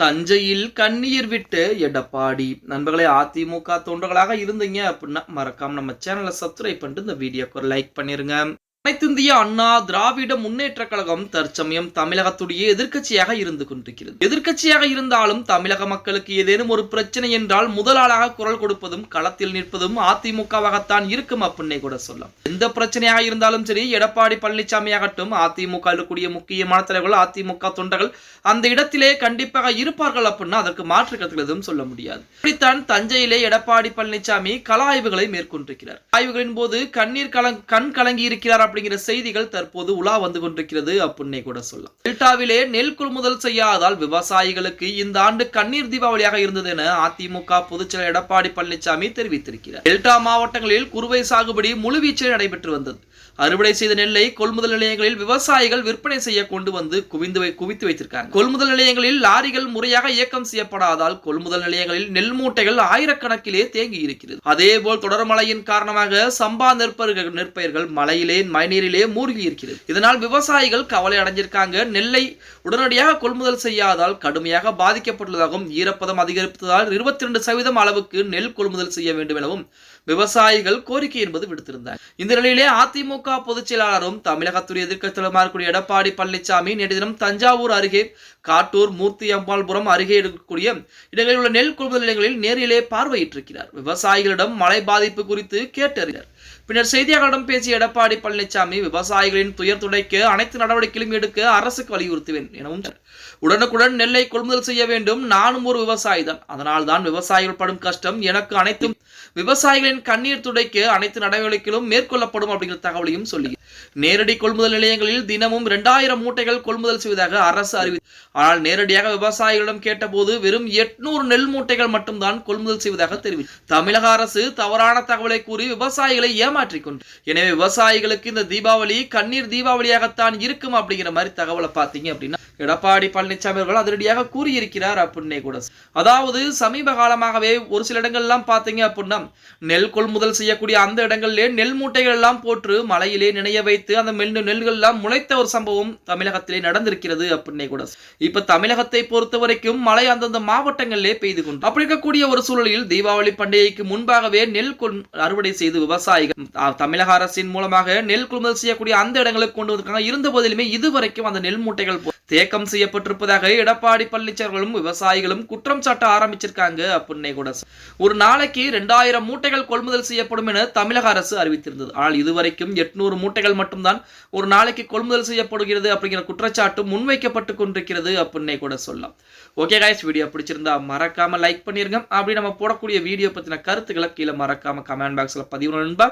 தஞ்சையில் கண்ணீர் விட்டு எடப்பாடி. நண்பர்களே அதிமுக தொண்டர்களாக இருந்தீங்க அப்படின்னா மறக்காம நம்ம சேனலை சப்ஸ்கிரைப் பண்ணிட்டு இந்த வீடியோக்கு ஒரு லைக் பண்ணிருங்க. அனைத்திந்திய அண்ணா திராவிட முன்னேற்ற கழகம் தற்சமயம் தமிழகத்துடைய எதிர்க்கட்சியாக இருந்து கொண்டிருக்கிறது. எதிர்க்கட்சியாக இருந்தாலும் தமிழக மக்களுக்கு ஏதேனும் ஒரு பிரச்சனை என்றால் முதலாளாக குரல் கொடுப்பதும் களத்தில் நிற்பதும் அதிமுகவாகத்தான் இருக்கும் அப்படின்னே கூட சொல்லலாம். எந்த பிரச்சனையாக இருந்தாலும் சரி எடப்பாடி பழனிசாமி ஆகட்டும் அதிமுக இருக்கக்கூடிய முக்கியமான தலைவர்கள் அதிமுக தொண்டர்கள் அந்த இடத்திலே கண்டிப்பாக இருப்பார்கள் அப்படின்னா அதற்கு மாற்று கருத்துக்கள் எதுவும் சொல்ல முடியாது. இப்படித்தான் தஞ்சையிலே எடப்பாடி பழனிசாமி கலாய்வுகளை மேற்கொண்டிருக்கிறார். ஆய்வுகளின் போது கண்ணீர் கலங் கண் கலங்கி இருக்கிறார் அப்படிங்கிற செய்திகள் தற்போது உலா வந்து கொண்டிருக்கிறது அப்படின்னே கூட சொல்லலாம். டெல்டாவிலே நெல் கொள்முதல் செய்யாதால் விவசாயிகளுக்கு இந்த ஆண்டு கண்ணீர் தீபாவளியாக இருந்தது என அதிமுக பொதுச்செயலர் எடப்பாடி பழனிசாமி தெரிவித்திருக்கிறார். டெல்டா மாவட்டங்களில் குறுவை சாகுபடி முழுவீச்சில் நடைபெற்று வந்தது. அறுவடை செய்த நெல்லை கொள்முதல் நிலையங்களில் விவசாயிகள் விற்பனை செய்ய கொண்டு வந்து குவிந்து குவித்து வைத்திருக்காங்க. கொள்முதல் நிலையங்களில் லாரிகள் முறையாக இயக்கம் செய்யப்படாதால் கொள்முதல் நிலையங்களில் நெல் மூட்டைகள் ஆயிரக்கணக்கிலே தேங்கி இருக்கிறது. அதேபோல் தொடர் மழையின் காரணமாக சம்பா நெற்பயிர்கள் நெற்பயிர்கள் மழையிலே மழைநீரிலே மூழ்கி இருக்கிறது இதனால் விவசாயிகள் கவலை அடைஞ்சிருக்காங்க. நெல்லை உடனடியாக கொள்முதல் செய்யாதால் கடுமையாக பாதிக்கப்பட்டுள்ளதாகவும் ஈரப்பதம் அதிகரிப்பதால் இருபத்தி ரெண்டு சதவீதம் அளவுக்கு நெல் கொள்முதல் செய்ய வேண்டும் எனவும் விவசாயிகள் கோரிக்கை என்பது விடுத்திருந்தார். இந்த நிலையிலே அதிமுக பொதுச் செயலாளரும் தமிழகத்துடைய எதிர்க்கட்சியுமா இருக்கக்கூடிய எடப்பாடி பழனிசாமி நேற்று தினம் தஞ்சாவூர் அருகே காட்டூர் மூர்த்தி அம்பாள்புரம் அருகே இருக்கக்கூடிய இடங்களில் உள்ள நெல் கொள்முதல் நிலையங்களில் நேரிலே பார்வையிட்டிருக்கிறார். விவசாயிகளிடம் மழை பாதிப்பு குறித்து கேட்டறிகிறார் பின்னர் செய்தியாளர்களிடம் பேசிய எடப்பாடி பழனிசாமி விவசாயிகளின் துயர் துடைக்க அனைத்து நடவடிக்கைகளும் எடுக்க அரசுக்கு வலியுறுத்துவேன் எனவும் உடனுக்குடன் நெல்லை கொள்முதல் செய்ய வேண்டும். நானும் ஒரு விவசாயி தான் அதனால் தான் விவசாயிகள் படும் கஷ்டம். எனக்கு அனைத்தும் விவசாயிகளின் கண்ணீர் துடைக்க அனைத்து நடவடிக்கைகளும் மேற்கொள்ளப்படும் அப்படிங்கிற தகவலையும் சொல்லி நேரடி கொள்முதல் நிலையங்களில் தினமும் இரண்டாயிரம் மூட்டைகள் கொள்முதல் செய்வதாக அரசு அறிவி ஆனால் நேரடியாக விவசாயிகளிடம் கேட்டபோது வெறும் எட்நூறு நெல் மூட்டைகள் மட்டும்தான் கொள்முதல் செய்வதாக தெரிவித்தார் தமிழக அரசு தவறான தகவலை கூறி விவசாயிகளை ஏமா ஏமாற்றிக்கொண்டு எனவே விவசாயிகளுக்கு இந்த தீபாவளி கண்ணீர் தீபாவளியாகத்தான் இருக்கும் அப்படிங்கிற மாதிரி தகவலை பார்த்தீங்க அப்படின்னா எடப்பாடி பழனிசாமி அவர்கள் அதிரடியாக கூறியிருக்கிறார் அப்படின்னே கூட அதாவது சமீப காலமாகவே ஒரு சில இடங்கள்லாம் பார்த்தீங்க அப்படின்னா நெல் கொள்முதல் செய்யக்கூடிய அந்த இடங்களிலே நெல் மூட்டைகள் எல்லாம் போட்டு மலையிலே நினைய வைத்து அந்த மெல் நெல்கள் எல்லாம் முளைத்த ஒரு சம்பவம் தமிழகத்திலே நடந்திருக்கிறது அப்படின்னே கூட இப்ப தமிழகத்தை பொறுத்த வரைக்கும் மழை அந்தந்த மாவட்டங்களிலே பெய்து கொண்டு அப்படி இருக்கக்கூடிய ஒரு சூழலில் தீபாவளி பண்டிகைக்கு முன்பாகவே நெல் கொள் அறுவடை செய்து விவசாயிகள் தமிழக அரசின் மூலமாக நெல் கொள்முதல் செய்யக்கூடிய அந்த இடங்களுக்கு கொண்டு வந்திருக்காங்க. இருந்த போதிலுமே இதுவரைக்கும் அந்த நெல் மூட்டைகள் தேக்கம் செய்யப்பட்டிருப்பதாக எடப்பாடி பழனிசாமிகளும் விவசாயிகளும் குற்றம் சாட்ட ஆரம்பிச்சிருக்காங்க அப்படின்னே கூட ஒரு நாளைக்கு ரெண்டாயிரம் மூட்டைகள் கொள்முதல் செய்யப்படும் என தமிழக அரசு அறிவித்திருந்தது. ஆனால் இதுவரைக்கும் எட்நூறு மூட்டைகள் மட்டும்தான் ஒரு நாளைக்கு கொள்முதல் செய்யப்படுகிறது அப்படிங்கிற குற்றச்சாட்டு முன்வைக்கப்பட்டு கொண்டிருக்கிறது அப்படின்னே கூட சொல்லலாம். ஓகே காய்ஸ் வீடியோ பிடிச்சிருந்தா மறக்காம லைக் பண்ணிருங்க. அப்படி நம்ம போடக்கூடிய வீடியோ பத்தின கருத்துக்களை கீழே மறக்காம கமெண்ட் பாக்ஸ்ல பதிவு நண்பா.